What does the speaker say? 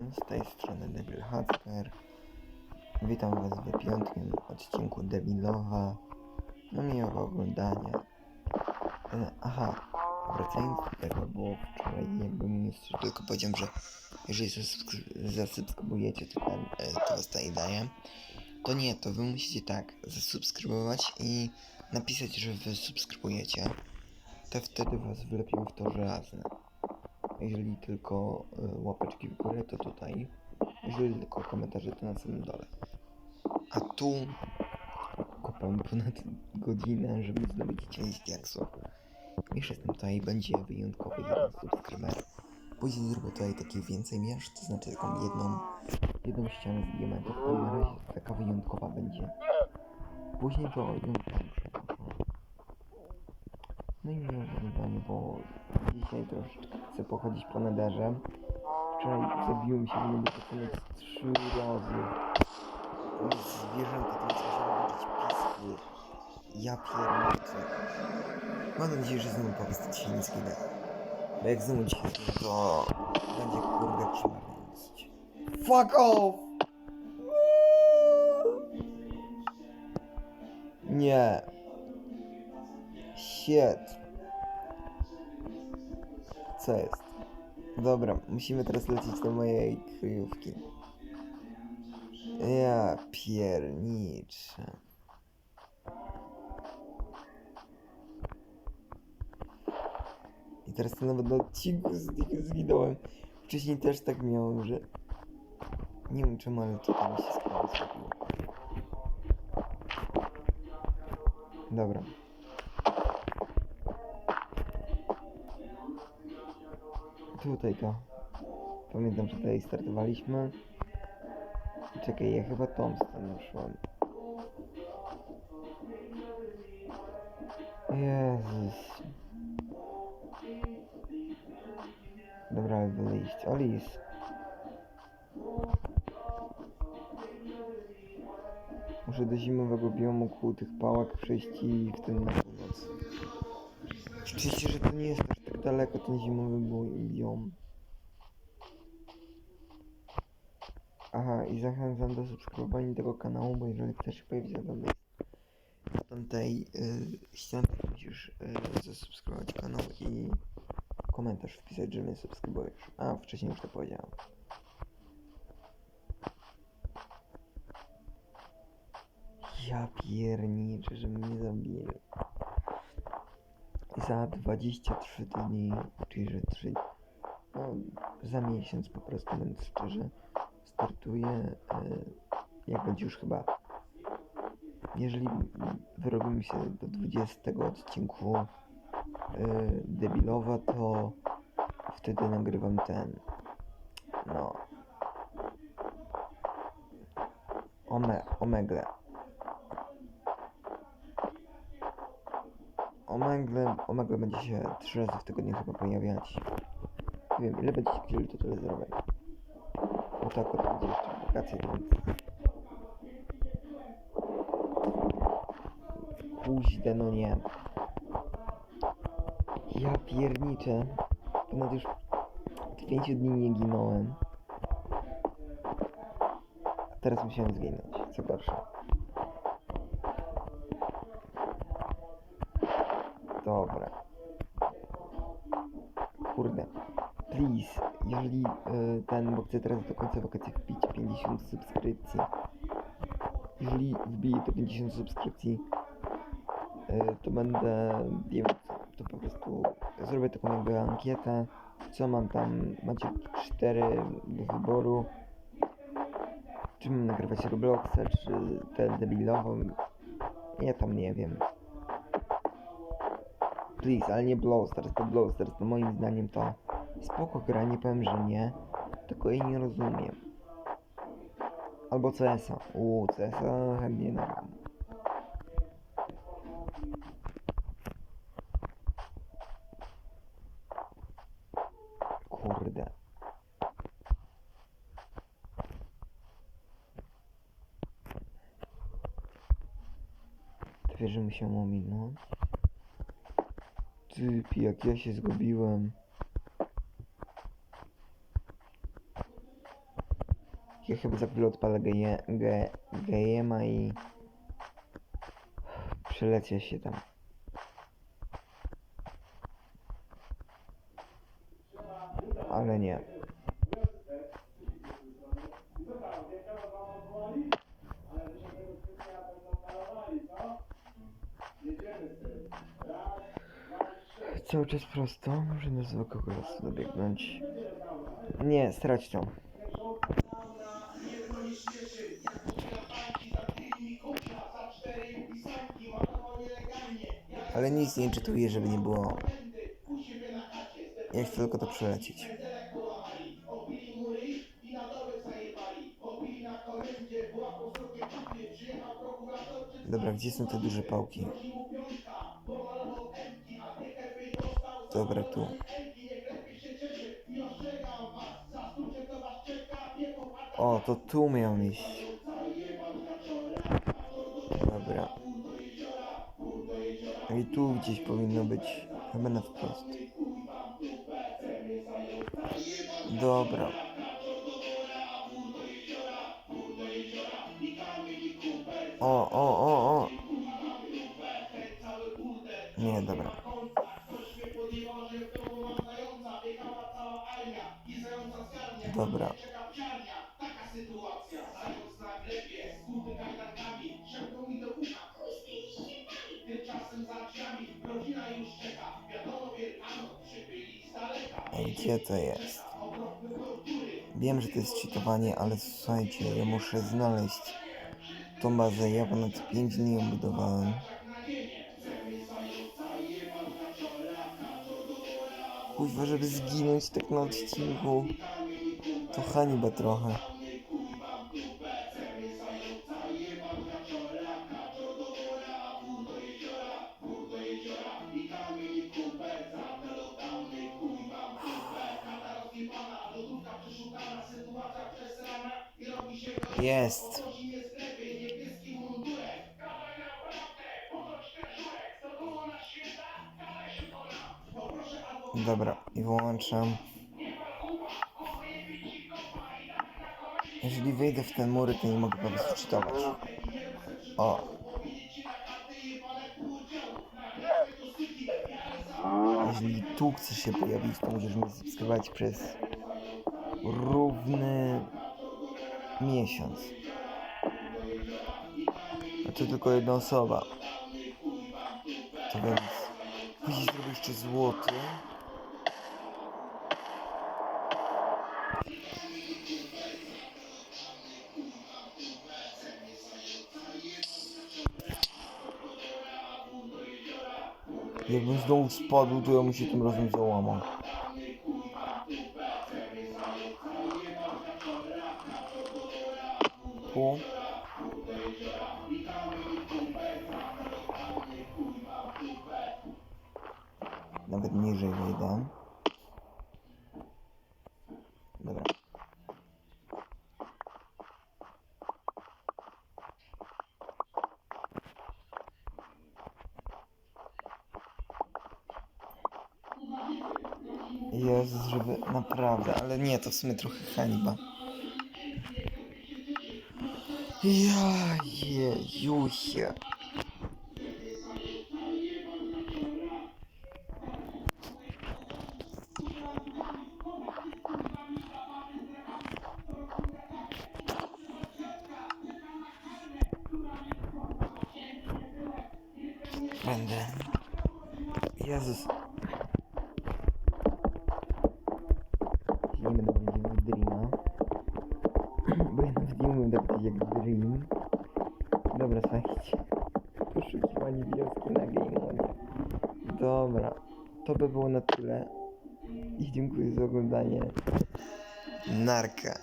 Z tej strony Debil Hacker. Witam Was w piątym odcinku Debilowa. No miłego oglądania. E, aha, wracając do tego, bo wczoraj jakby minister tylko powiedział, że jeżeli zasubskry- zasubskrybujecie, to, ten, e, to Was daje. To nie, to Wy musicie tak, zasubskrybować i napisać, że Wy subskrybujecie. To wtedy Was wlepią w to żelazne. Jeżeli tylko y, łapeczki w górę, to tutaj. Jeżeli tylko komentarze, to na samym dole. A tu kopam ponad godzinę, żeby zdobyć część diaksów. Już jestem tutaj, będzie wyjątkowy jeden subskryber. Później zrobię tutaj takie więcej miast, to znaczy taką jedną, jedną ścianę z diamentów. Na razie taka wyjątkowa będzie. Później to. No i miło oglądanie, bo dzisiaj troszeczkę chcę pochodzić po nederze. Wczoraj zabiłem się, nie mogę pokonać trzy razy. Zwierzęta to musiałem włączyć pisku. Ja pierdolę. Mam nadzieję, że znowu po prostu dzisiaj nie zginę. Bo jak znowu dzisiaj to będzie kurde przymarność. Fuck off! Nie. Shit. Co jest? Dobra, musimy teraz lecieć do mojej kryjówki. Ja pierniczę. I teraz to nawet na odcinku zginąłem. Wcześniej też tak miałem, że... Nie wiem czemu, ale tutaj mi się sprawa. Dobra. To. Pamiętam, że tutaj startowaliśmy. Czekaj, ja chyba tą stronę szłem. Jezus. Dobra, wyjść. Olis. Muszę do zimowego biomu kół tych pałek przejść i wtedy na północ. Szczęście, że to nie jest tak daleko ten zimowy biom. Aha, i zachęcam do subskrybowania tego kanału, bo jeżeli chcesz się pojawić na tamtej, na tamtej y, to musisz y, zasubskrybować kanał i komentarz wpisać, że mnie subskrybujesz. A, wcześniej już to powiedziałem. Ja pierniczę, że mnie zabili. Za 23 dni, czyli że 3, no, za miesiąc po prostu, będę szczerze, startuję, e, jak będzie już chyba, jeżeli wyrobimy się do 20 odcinku e, debilowa, to wtedy nagrywam ten, no, ome, omegle. Omegle, omegle będzie się trzy razy w tygodniu chyba pojawiać. Nie wiem, ile będziecie chcieli, to tyle zrobię. Bo tak od będzie jeszcze wakacje, więc... Kuźde, no nie. Ja pierniczę. Ponad już 5 dni nie ginąłem. A teraz musiałem zginąć, co gorsze. Dobra. Kurde. Please, jeżeli y, ten, bo chcę teraz do końca wakacji wbić 50 subskrypcji. Jeżeli wbiję to 50 subskrypcji, y, to będę, wiem, to po prostu zrobię taką jakby ankietę. Co mam tam? Macie 4 do wyboru. Czy mam nagrywać Robloxa, czy ten debilową? Ja tam nie wiem. Please, ale nie Blow Stars, to Blow Stars, to moim zdaniem to spoko gra, nie powiem, że nie, tylko jej nie rozumiem. Albo CS-a. Uuu, CS-a chętnie nagram. Kurde. Ty wiesz, że musiałem ominąć? Ty, jak ja się zgubiłem. Ja chyba za odpalę geje, ge, gejema i przelecie się tam. Ale nie. Cały czas prosto, może na zwykłego lasu dobiegnąć. Nie, strać to. Ale nic nie czytuję, żeby nie było. Ja chcę tylko to przelecieć. Dobra, gdzie są te duże pałki? Dobra, tu. O, to tu miał iść. Dobra. I tu gdzieś powinno być. Chyba na wprost. Dobra. O, o, o, o. Nie, dobra. Dobra. Ej, gdzie to jest? Wiem, że to jest cheatowanie, ale słuchajcie, ja muszę znaleźć tą bazę. Ja ponad 5 dni ją budowałem. Kuźwa, żeby zginąć tak na odcinku. To hańba trochę. Jest. Dobra, i wyłączam. Jeżeli wejdę w ten mury, to nie mogę po prostu czytować. O. Jeżeli tu chcesz się pojawić, to musisz mnie subskrybować przez równy miesiąc. A to tylko jedna osoba. To więc musisz zrobić jeszcze złoty. Jakbym znowu spadł, to ja mu się tym razem załamał. Tu. Nawet niżej wejdę. Dobra. Jezus, żeby naprawdę, ale nie, to w sumie trochę hańba. Ja jejusie. Będę. Jezus. Nie umiem dopisać jak Dream. Dobra, słuchajcie. Poszukiwanie wioski na Game Dobra. To by było na tyle. I dziękuję za oglądanie. Narka.